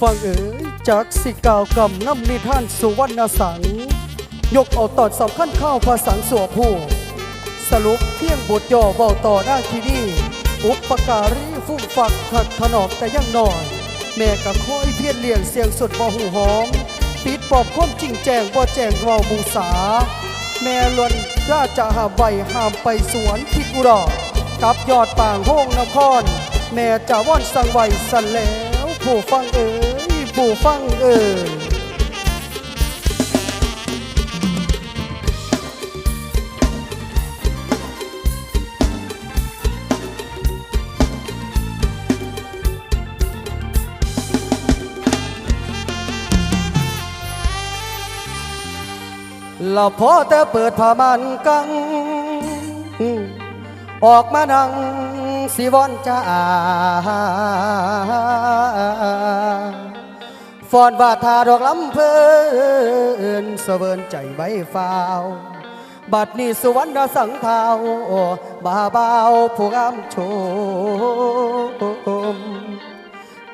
ฟังเอ๋ยจากสิกาวกำน้ำนิท่านสุวรรณสัง ยกเอาตอนสำคัญข้าวภาษาสัวผู้ สรุปเพียงบทย่อเบาต่อหน้าที่นี่อุปการีฟุ้งฝักขัดถนอมแต่ยังน้อย แม่ก็คอยเพียรเลี้ยงเสียงสุดบ่หูหอม ปิดปอบความจริงแจงบ่แจงเว้ามูสา แม่ลวนราจะหาใบห้ามไปสวนทิดอุดรกับยอดป่างโฮงนคร แม่จะว่อนสังไวสันแล ผู้ฟังเอ๋ยผู้ฟังเอ๋ยเราพอแต่เปิดผ้ามันกัง ออกมาดัง สิวอนจ้าฟอนบาทาดอกลำเพลินเสเวินใจไว้ฟาวบัดนี้สวรรค์สังเทาบาเบาผู้งามโชม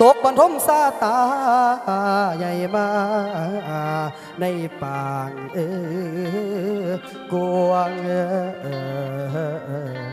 ตกบรรทมซาตาใหญ่มา ในปางเออกวางเออ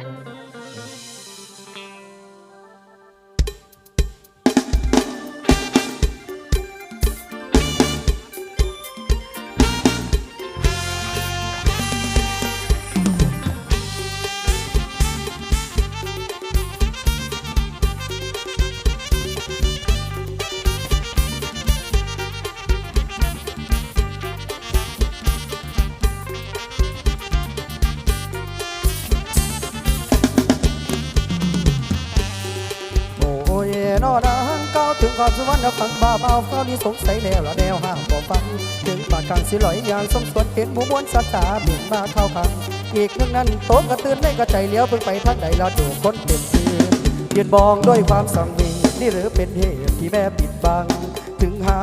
ก้าวถึงความสุวรรณฟังบาเบาเฝ้านี้สงสัยแล้วละแนวห้ามบ่ฟัง ถึงปากกลางสิลอยย่างสมส่วนเห็นหมู่มวลสัตว์ตาเบี่ยงมาเข้าพัง อีกหนึ่งนั้นโต๊ะกระตือนในกระใจเลี้ยวเพิ่งไปทางใดละดูคนเต็มทียืนมองด้วยความสังเวชนี่หรือเป็นเหตุที่แม่ปิดบัง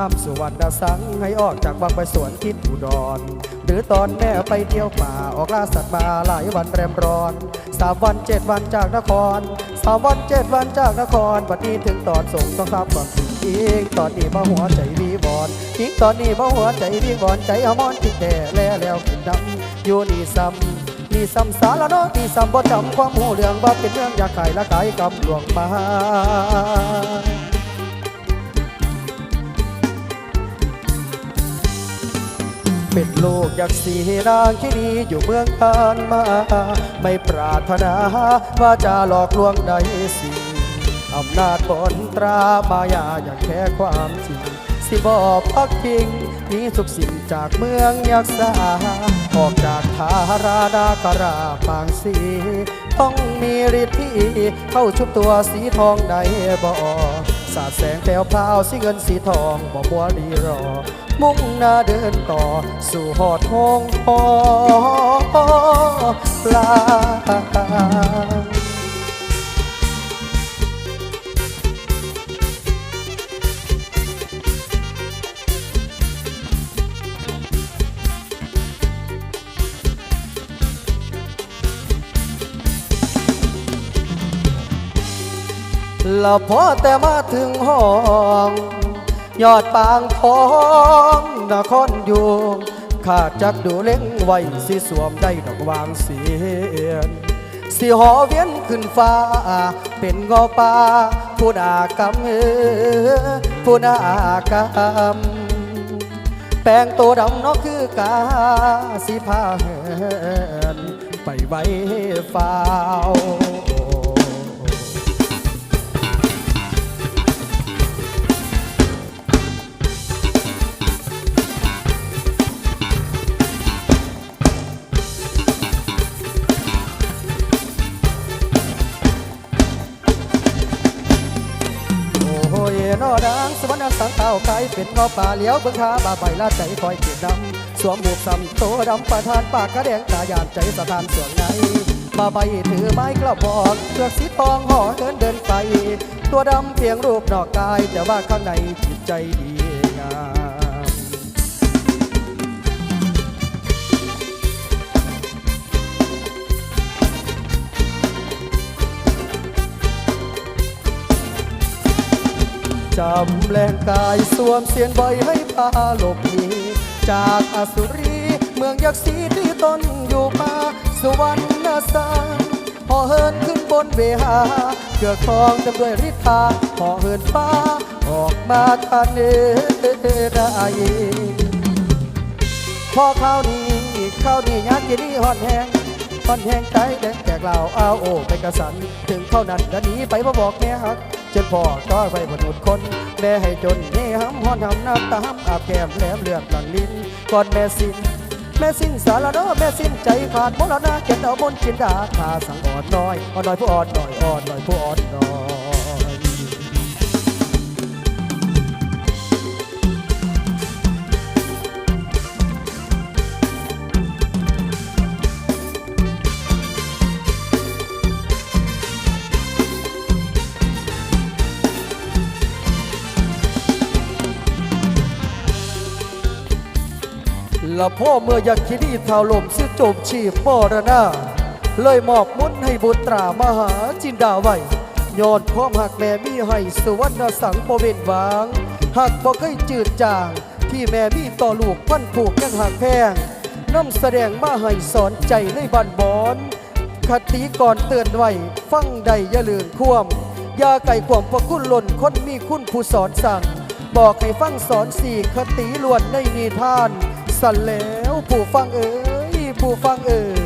ามสุวรรณสังให้ออกจากวังไปสวนทิศอุดร หรือตอนแม่ไปเที่ยวป่าออกล่าสัตว์มาหลายวันแรมร้อนสามวันเจ็ดวันจากนครสามวันเจ็ดวันจากนครบัดนี้ถึงตอนส่งต้องทำความจริงอีกตอนนี้มาหัวใจวีบอนอีกตอนนี้มาหัวใจวีบอนใจอมอนจิตแต่แล้วแล้วกินดำอยู่นี่ซ้ำนี่ซ้ำสารโนนี่ซ้ำบ่จำความหูเรื่องว่าเป็นเรื่องอยากขายและขายกับหลวงมา เป็นลูกอยากสีนางที่ดีอยู่เมืองผ่านมา ไม่ปรารถนาว่าจะหลอกลวงใดสิอำนาจบนตรามายาอย่างแค่ความจริงสิบอพักพิงหนีทุกสิ่งจากเมืองยักษาออกจากทาราดาการาปางสีต้องมีฤทธิ์ที่เข้าชุบตัวสีทองใดบ่ สาดแสงแถวพราวสีเงินสีทองบอกว่าดีรอ มุ่งหน้าเดินต่อ สู่หอดห้องพอลา เราพอแต่มาถึงห้อง ยอดปางทองนครอยู่ข้าจักดูเล้งไว้สิสวมได้ดอกวางเสียนสิหอเวียนขึ้นฟ้า เป็นงอป่าผู้นากรรมเออผู้นากรรมแปลงตัวดำนอกคือกาสิพาเหินไปไว้ฝ้าว นอดังสวรรค์สังเท้าไกลเป็นงอป่าเลี้ยวเบิ่งขาบาใบลาใจคอยเกียดดำสวมหมวกซำโตดำประทานปากกระแดงตายานใจสะทานส่วนในบาใบถือไม้กระบอกเลือกสีทองห่อเดินเดินไป ตัวดำเพียงรูปนอกกาย แต่ว่าข้างในจิตใจดี จำแรงกายสวมเสียนใบให้พาหลบหนีจากอสุรี เมืองยักษ์ีที่ตนอยู่มาสวรรณสารพอเหินขึ้นบนเวหาเกือกทองเต็มด้วยฤทธาพอเหินฟ้า ออกมาทานเนรายพอข้าวนี้ข้าวนี้ยักษ์ยีนี่ฮอนแหงฮอนแหงใจแดงแจกเหล่าเอาโอไปกระสัน ถึงเท่านั้นก็หนีไปบ่บอกแม่ฮัก จนพ่อก็ไปบนุดคนแม่ให้จนเน่ห้ำฮอนหำน้ำตาห้ำอาบแก้มแหลมเลือดหลันลิ้นก่อนแม่สิ้นแม่สิ้นสารเนอแม่สิ้นใจขาดมรณะเขียนเอาบนจินดาคาสั่งอ่อนน้อยอ่อนน้อยผู้อ่อนน้อยอ่อนน้อยผู้อ่อนน้อย ละพ่อเมื่อยากคิดที่เท่าลมซื้อจบชีพมรณะเลยมอบมุนให้บุตรามหาจินดาไว้ยอดความหักแม่มีให้สวรรณสังบ่เวนวางหักบ่เคยจืดจาง ที่แม่มีต่อลูกพันผูกยังหักแพงน้ำแสดงมาให้สอนใจในบันบอนคติก่อนเตือนไว้ฟังใดอย่าลืมควมยาไก่ควมประคุณหล่นคนมีคุณผู้สอนสั่ง บอกให้ฟังสอนสี่คติล้วนในนิทาน สั่นแล้ว ผู้ฟังเอ๋ยผู้ฟังเอ๋ย